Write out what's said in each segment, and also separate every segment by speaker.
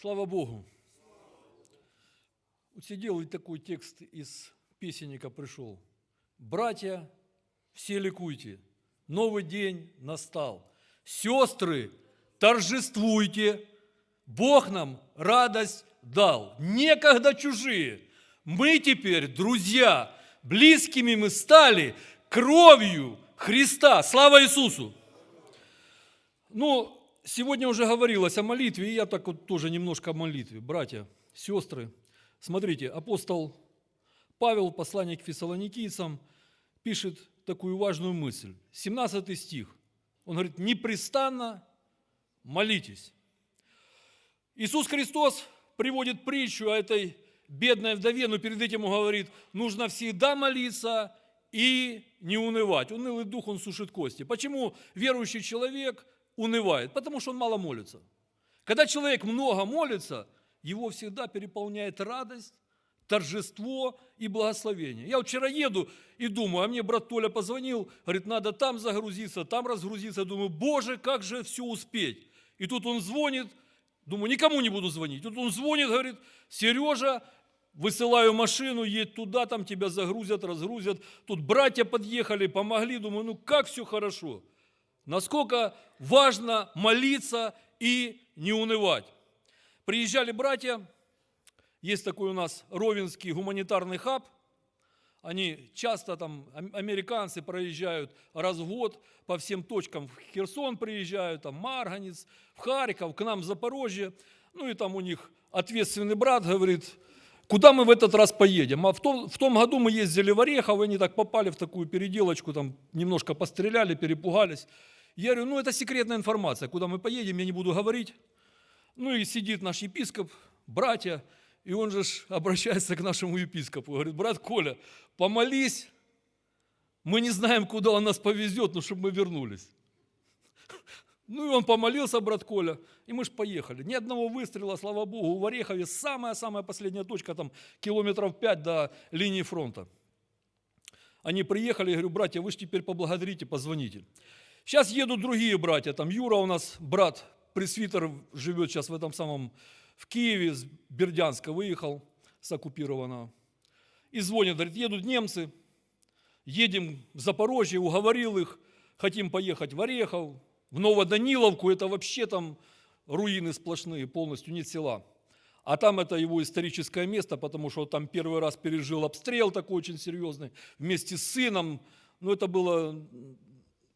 Speaker 1: Слава Богу. Сидел и такой текст из песенника пришел. Братья, все ликуйте, новый день настал. Сестры, торжествуйте, Бог нам радость дал. Некогда чужие, мы теперь друзья, близкими мы стали кровью Христа. Слава Иисусу! Ну, сегодня уже говорилось о молитве, и я так вот тоже немножко о молитве. Братья, сестры, смотрите, апостол Павел, послание к фессалоникийцам, пишет такую важную мысль. 17 стих. Он говорит, непрестанно молитесь. Иисус Христос приводит притчу о этой бедной вдове, но перед этим он говорит, нужно всегда молиться и не унывать. Унылый дух, он сушит кости. Почему верующий человек унывает? Потому что он мало молится. Когда человек много молится, его всегда переполняет радость, торжество и благословение. Я вчера еду и думаю, а мне брат Толя позвонил, говорит, надо там загрузиться, там разгрузиться. Думаю, боже, как же все успеть. И тут он звонит, думаю, никому не буду звонить. Тут он звонит, говорит, Сережа, высылаю машину, едь туда, там тебя загрузят, разгрузят. Тут братья подъехали, помогли. Думаю, ну как все хорошо. Насколько важно молиться и не унывать. Приезжали братья, есть такой у нас Ровенский гуманитарный хаб. Они часто там, американцы проезжают раз в год по всем точкам. В Херсон приезжают, там Марганец, в Харьков, к нам в Запорожье. Ну и там у них ответственный брат говорит, куда мы в этот раз поедем? А в том, в том году мы ездили в Орехов, они так попали в такую переделочку, там немножко постреляли, перепугались. Я говорю, ну это секретная информация, куда мы поедем, я не буду говорить. Ну и сидит наш епископ, братья, и он же обращается к нашему епископу, говорит, брат Коля, помолись, мы не знаем, куда он нас повезет, но чтобы мы вернулись. Ну и он помолился, брат Коля, и мы же поехали. Ни одного выстрела, слава Богу, в Орехове самая-самая последняя точка, там километров пять до линии фронта. Они приехали, я говорю, братья, вы же теперь поблагодарите, позвоните. Сейчас едут другие братья, там Юра у нас, брат, пресвитер, живет сейчас в этом самом в Киеве, с Бердянска выехал, с оккупированного. И звонят, говорит, едут немцы, едем в Запорожье, уговорил их, хотим поехать в Орехов, в Новоданиловку, это вообще там руины сплошные, полностью нет села. А там это его историческое место, потому что там первый раз пережил обстрел такой очень серьезный, вместе с сыном. Ну, это было,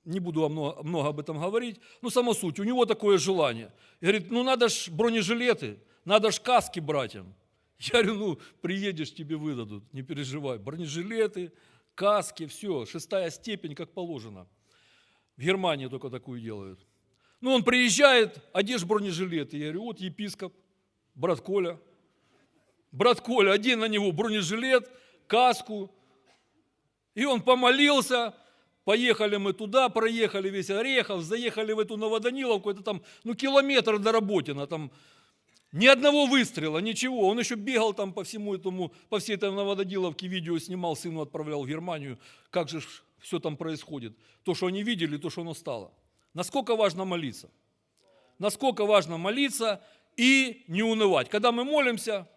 Speaker 1: не буду много, много об этом говорить, но сама суть, у него такое желание. И говорит, ну надо ж бронежилеты, надо ж каски братьям. Я говорю, ну, приедешь, тебе выдадут, не переживай. Бронежилеты, каски, все, шестая степень, как положено. В Германии только такую делают. Ну, он приезжает, одежь бронежилет. Я говорю, вот епископ, брат Коля. Брат Коля, один на него бронежилет, каску. И он помолился, Поехали мы туда, проехали весь Орехов, заехали в эту Новоданиловку, это там, ну, километр до Работина, там ни одного выстрела, ничего. Он еще бегал там по всему этому, по всей этой Новоданиловке, видео снимал, сыну отправлял в Германию, как же все там происходит. То, что они видели, то, что оно стало. Насколько важно молиться. Насколько важно молиться и не унывать. Когда мы молимся,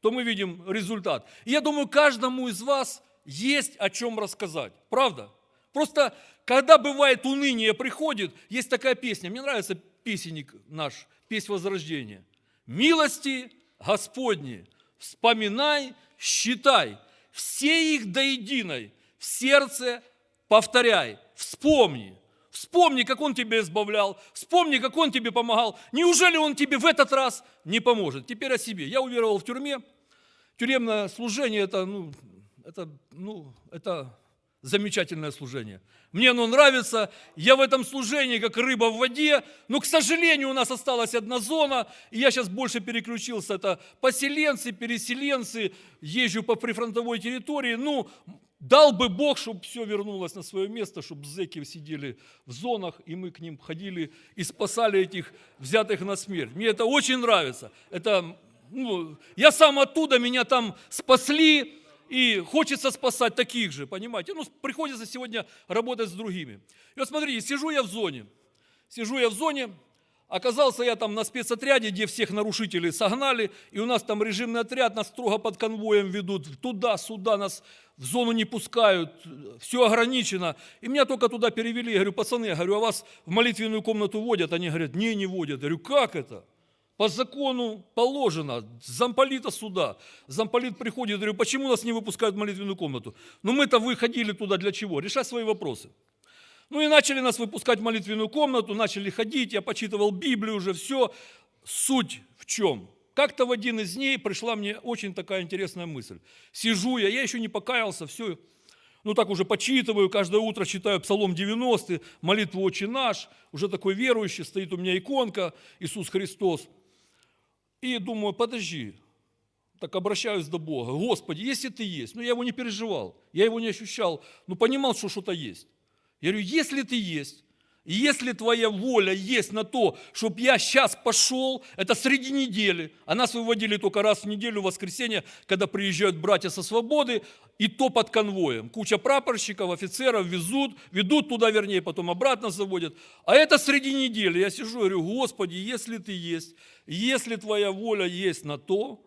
Speaker 1: то мы видим результат. Я думаю, каждому из вас есть о чем рассказать. Правда? Просто, когда бывает уныние приходит, есть такая песня, мне нравится песенник наш, песнь Возрождения. «Милости Господни, вспоминай, считай, все их до единой, в сердце повторяй, вспомни». Вспомни, как Он тебя избавлял, вспомни, как Он тебе помогал. Неужели Он тебе в этот раз не поможет? Теперь о себе. Я уверовал в тюрьме. Тюремное служение это, ну, это, ну, это замечательное служение. Мне оно нравится, я в этом служении как рыба в воде, но, к сожалению, у нас осталась одна зона, и я сейчас больше переключился, это поселенцы, переселенцы, езжу по прифронтовой территории, ну, дал бы Бог, чтобы все вернулось на свое место, чтобы зэки сидели в зонах, и мы к ним ходили и спасали этих взятых на смерть. Мне это очень нравится. Это, ну, я сам оттуда, меня там спасли, и хочется спасать таких же, понимаете? Ну, приходится сегодня работать с другими. И вот смотрите, сижу я в зоне, сижу я в зоне, Оказался я там на спецотряде, где всех нарушителей согнали, и у нас там режимный отряд, нас строго под конвоем ведут, туда-сюда, нас в зону не пускают, все ограничено. И меня только туда перевели, я говорю, пацаны, я говорю, а вас в молитвенную комнату водят? Они говорят, не, не водят. Я говорю, как это? По закону положено, замполита суда. Замполит приходит, говорю, почему нас не выпускают в молитвенную комнату? Ну мы-то выходили туда для чего? Решать свои вопросы. Ну и начали нас выпускать в молитвенную комнату, начали ходить, я почитывал Библию уже, все. Суть в чем? Как-то в один из дней пришла мне очень такая интересная мысль. Сижу я, я еще не покаялся, все, ну так уже почитываю, каждое утро читаю Псалом 90, молитву «Отче наш», уже такой верующий, стоит у меня иконка Иисус Христос. И думаю, подожди, так обращаюсь до Бога. Господи, если ты есть, ну я его не переживал, я его не ощущал, но понимал, что что-то есть. Я говорю, если ты есть, если твоя воля есть на то, чтобы я сейчас пошел, это среди недели, а нас выводили только раз в неделю, в воскресенье, когда приезжают братья со свободы, и то под конвоем. Куча прапорщиков, офицеров везут, ведут туда, вернее, потом обратно заводят. А это среди недели. Я сижу и говорю, Господи, если ты есть, если твоя воля есть на то,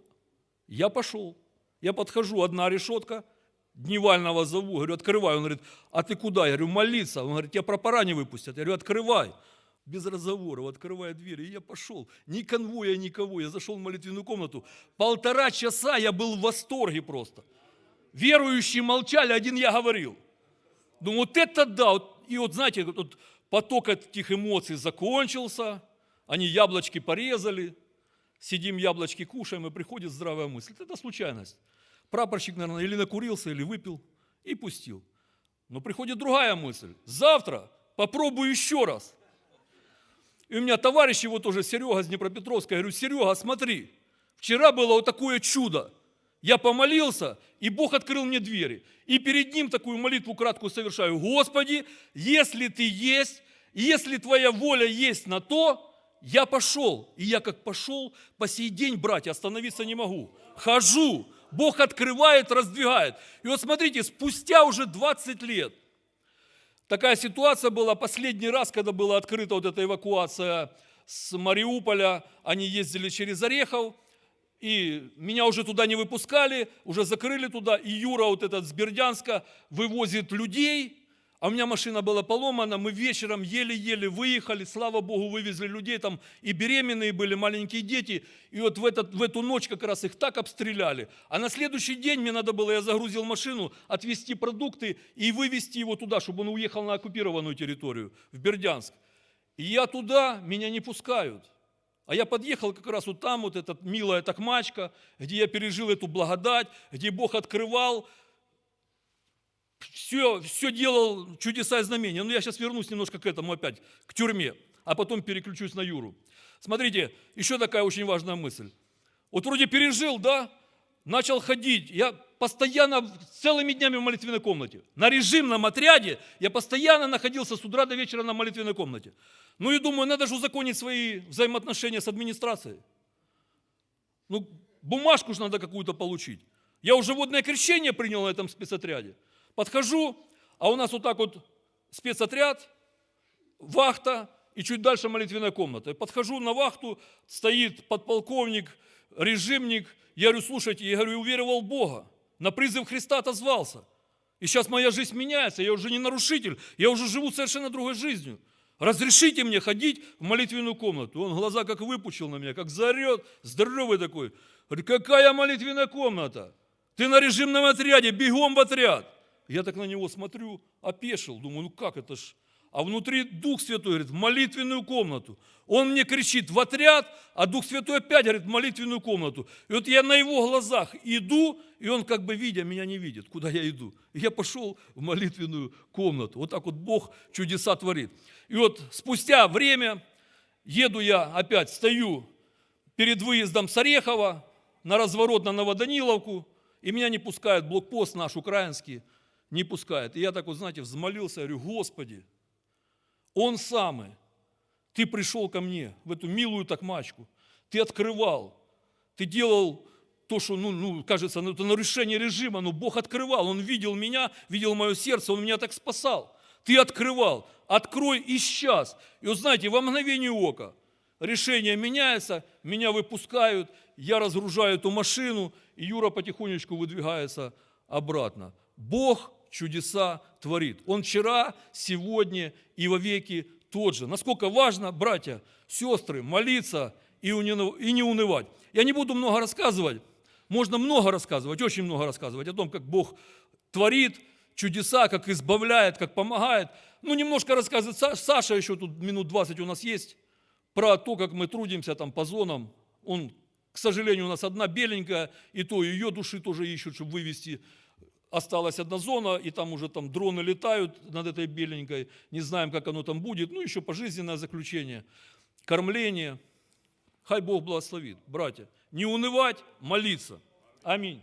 Speaker 1: я пошел. Я подхожу, одна решетка – Дневального зову, говорю, открывай. Он говорит, а ты куда? Я говорю, молиться. Он говорит, тебя пропора не выпустят. Я говорю, открывай. Без разговоров, открывая двери. И я пошел. Ни конвоя, никого. Я зашел в молитвенную комнату. Полтора часа я был в восторге просто. Верующие молчали, один я говорил. Думаю, вот это да. И вот знаете, вот поток этих эмоций закончился. Они яблочки порезали. Сидим, яблочки кушаем, и приходит здравая мысль. Это случайность. Прапорщик, наверное, или накурился, или выпил и пустил. Но приходит другая мысль. Завтра попробую еще раз. И у меня товарищ его тоже, Серега из Днепропетровска, я говорю, Серега, смотри, вчера было вот такое чудо. Я помолился, и Бог открыл мне двери. И перед Ним такую молитву краткую совершаю. Господи, если Ты есть, если Твоя воля есть на то, я пошел. И я как пошел, по сей день, братья, остановиться не могу. Хожу, Бог открывает, раздвигает. И вот смотрите, спустя уже 20 лет, такая ситуация была. Последний раз, когда была открыта вот эта эвакуация с Мариуполя, они ездили через Орехов, и меня уже туда не выпускали, уже закрыли туда, и Юра вот этот с Бердянска вывозит людей, а у меня машина была поломана, мы вечером еле-еле выехали, слава Богу, вывезли людей, там и беременные были, маленькие дети, и вот в, этот, в эту ночь как раз их так обстреляли. А на следующий день мне надо было, я загрузил машину, отвезти продукты и вывезти его туда, чтобы он уехал на оккупированную территорию, в Бердянск. И я туда, меня не пускают. А я подъехал как раз вот там, вот эта милая такмачка, где я пережил эту благодать, где Бог открывал, все, все делал чудеса и знамения. Но я сейчас вернусь немножко к этому опять, к тюрьме, а потом переключусь на Юру. Смотрите, еще такая очень важная мысль. Вот вроде пережил, да, начал ходить. Я постоянно целыми днями в молитвенной комнате. На режимном отряде я постоянно находился с утра до вечера на молитвенной комнате. Ну и думаю, надо же узаконить свои взаимоотношения с администрацией. Ну, бумажку же надо какую-то получить. Я уже водное крещение принял на этом спецотряде. Подхожу, а у нас вот так вот спецотряд, вахта и чуть дальше молитвенная комната. подхожу на вахту, стоит подполковник, режимник. Я говорю, слушайте, я говорю, уверовал Бога. На призыв Христа отозвался. И сейчас моя жизнь меняется, я уже не нарушитель, я уже живу совершенно другой жизнью. Разрешите мне ходить в молитвенную комнату. Он глаза как выпучил на меня, как заорет, здоровый такой. Говорит, какая молитвенная комната? Ты на режимном отряде, бегом в отряд. Я так на него смотрю, опешил, думаю, ну как это ж? А внутри Дух Святой говорит, в молитвенную комнату. Он мне кричит в отряд, а Дух Святой опять говорит, в молитвенную комнату. И вот я на его глазах иду, и он как бы видя, меня не видит, куда я иду. И я пошел в молитвенную комнату. Вот так вот Бог чудеса творит. И вот спустя время еду я опять, стою перед выездом с Орехова на разворот на Новоданиловку, и меня не пускают блокпост наш украинский, не пускает. И я так вот, знаете, взмолился, говорю, Господи, Он самый, Ты пришел ко мне в эту милую такмачку, Ты открывал, Ты делал то, что, ну, ну кажется, ну, это нарушение режима, но Бог открывал, Он видел меня, видел мое сердце, Он меня так спасал. Ты открывал, открой и сейчас. И вот знаете, во мгновение ока, решение меняется, меня выпускают, я разгружаю эту машину, и Юра потихонечку выдвигается обратно. Бог чудеса творит. Он вчера, сегодня и вовеки тот же. Насколько важно, братья, сестры, молиться и не унывать. Я не буду много рассказывать, можно много рассказывать, очень много рассказывать о том, как Бог творит чудеса, как избавляет, как помогает. Ну, немножко рассказывает Са- Саша, еще тут минут 20 у нас есть, про то, как мы трудимся там по зонам. Он, к сожалению, у нас одна беленькая, и то ее души тоже ищут, чтобы вывести. Осталась одна зона, и там уже там дроны летают над этой беленькой. Не знаем, как оно там будет. Ну, еще пожизненное заключение. Кормление. Хай Бог благословит, братья. Не унывать, молиться. Аминь.